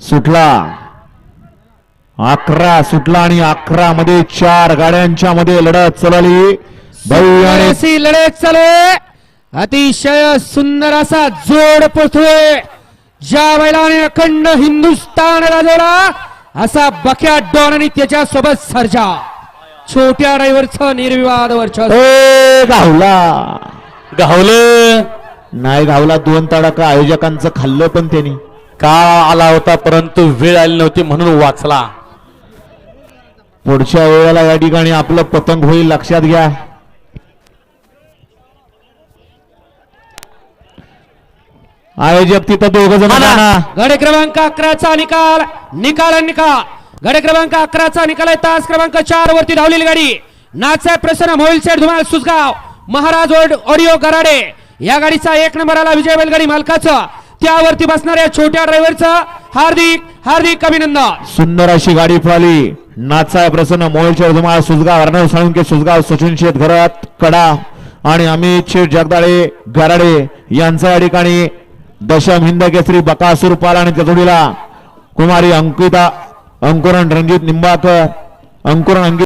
सुटला. अकरा सुटला आणि अकरा मध्ये चार गाड्यांच्या मध्ये लढत चालली. आणि अशी लढत चालू. अतिशय सुंदर असा जोड पोचतोय ज्या बैलाने अखंड हिंदुस्थान गाजवला असा बक्या डॉन आणि त्याच्या सोबत सर्जा. छोट्या ड्रायव्हरचं निर्विवाद वर्चस्व. ए, गावला गावलं नाही गावला दोन तडाखा आयोजकांचं खाल्लं पण त्यांनी. का आला होता परंतु वेळ आली नव्हती म्हणून वाचला. पुढच्या वेळेला या ठिकाणी आपलं पतंग होईल लक्षात घ्या. आयोजक तिथं दोघ जण. गडे क्रमांक अकराचा निकाल निकाल निकाल. गडे क्रमांक अकराचा निकाल आहे तास क्रमांक चार वरती धावलेली गाडी. नाचा प्रसन्न मोहिल शेठ धुमाळ सुसगाव महाराज ऑडिओ गराडे. या गाडीचा एक नंबरला विजय बैलगाडी मालकाचा. त्यावरती बसणाऱ्या छोट्या ड्रायव्हरचा हार्दिक हार्दिक अभिनंदन. सुंदर अशी गाडी पळाली. नाचा प्रसन्न मोहिल सुजगाव अर्णव साळुंके सुजगाव सचिन शेठ घरात कडा आणि अमित शेठ जगदाळे गराडे यांचा या ठिकाणी दशम हिंद केसरी बकासूर पाल आणि त्या कुमारी अंकिता अंकुरण रणजित निंबाकर अंकुरण अंकित